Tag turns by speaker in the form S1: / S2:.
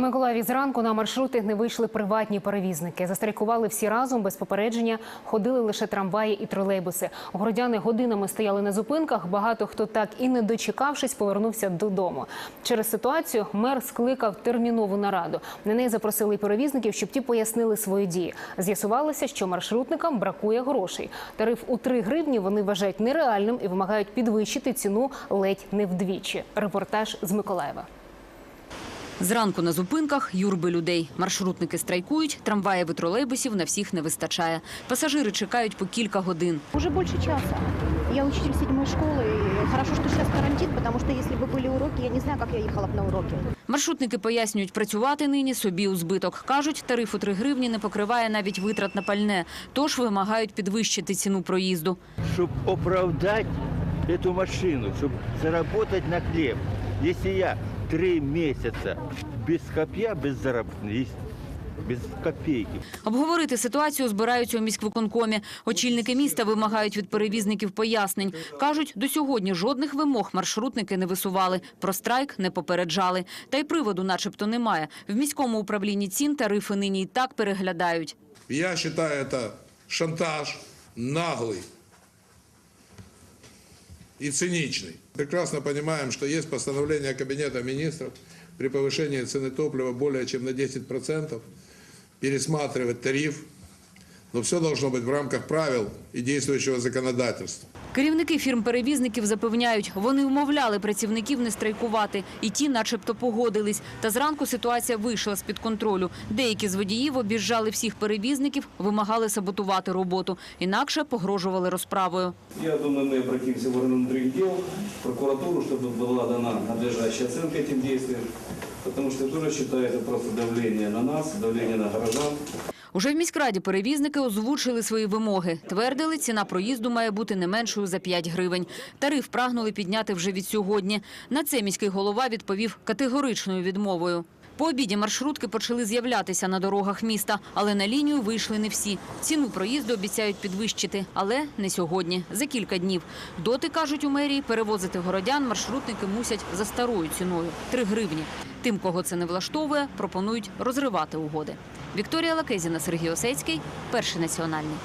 S1: Миколаєві зранку на маршрути не вийшли приватні перевізники. Застрайкували всі разом без попередження. Ходили лише трамваї і тролейбуси. Городяни годинами стояли на зупинках. Багато хто так і не дочекавшись, повернувся додому. Через ситуацію мер скликав термінову нараду. На неї запросили й перевізників, щоб ті пояснили свої дії. З'ясувалося, що маршрутникам бракує грошей. Тариф у 3 гривні вони вважають нереальним і вимагають підвищити ціну ледь не вдвічі. Репортаж з Миколаєва.
S2: Зранку на зупинках юрби людей. Маршрутники страйкують, трамваїв і тролейбусів на всіх не вистачає. Пасажири чекають по кілька годин.
S3: Уже больше часа. Я учитель седьмой школы. и Хорошо, что сейчас карантин, потому что если бы были уроки, я не знаю, как я ехала бы на уроки.
S2: Маршрутники пояснюють, працювати нині собі у збиток. Кажуть, тариф у 3 гривні не покриває навіть витрат на пальне, тож вимагають підвищити ціну проїзду.
S4: чтобы оправдать эту машину, чтобы заработать на хлеб. Если я три месяца без копья, без заработка, без копейки,
S2: Обговорити ситуацію збираються у міськвиконкомі. Очільники міста вимагають від перевізників пояснень. Кажуть, до сьогодні жодних вимог маршрутники не висували, про страйк не попереджали. Та й приводу начебто немає. В міському управлінні цін тарифи нині і так переглядають.
S5: Я считаю это шантаж наглый и циничный. Прекрасно понимаем, что есть постановление Кабинета министров при повышении цены топлива более чем на 10% пересматривать тариф, но все должно быть в рамках правил и действующего законодательства.
S2: Керівники фірм-перевізників запевняють, вони вмовляли працівників не страйкувати, і ті, начебто, погодились. Та зранку ситуація вийшла з під контролю. Деякі з водіїв обіжжали всіх перевізників, вимагали саботувати роботу, інакше погрожували розправою.
S6: Я думаю, мы обратимся в органы внутренних дел, в прокуратуру, чтобы была дана надлежащая оценка этим действиям. Потому что тоже считаю, это просто давление на нас, давление на горожан.
S2: Уже в міськраді перевізники озвучили свої вимоги. Твердили, ціна проїзду має бути не меншою за 5 гривень. Тариф прагнули підняти вже від сьогодні. На це міський голова відповів категоричною відмовою. По обіді маршрутки почали з'являтися на дорогах міста, але на лінію вийшли не всі. Ціну проїзду обіцяють підвищити, але не сьогодні, за кілька днів. Доти, кажуть у мерії, перевозити городян маршрутники мусять за старою ціною – 3 гривні. Тим, кого це не влаштовує, пропонують розривати угоди. Вікторія Лакезіна, Сергій Осецький, Перший національний.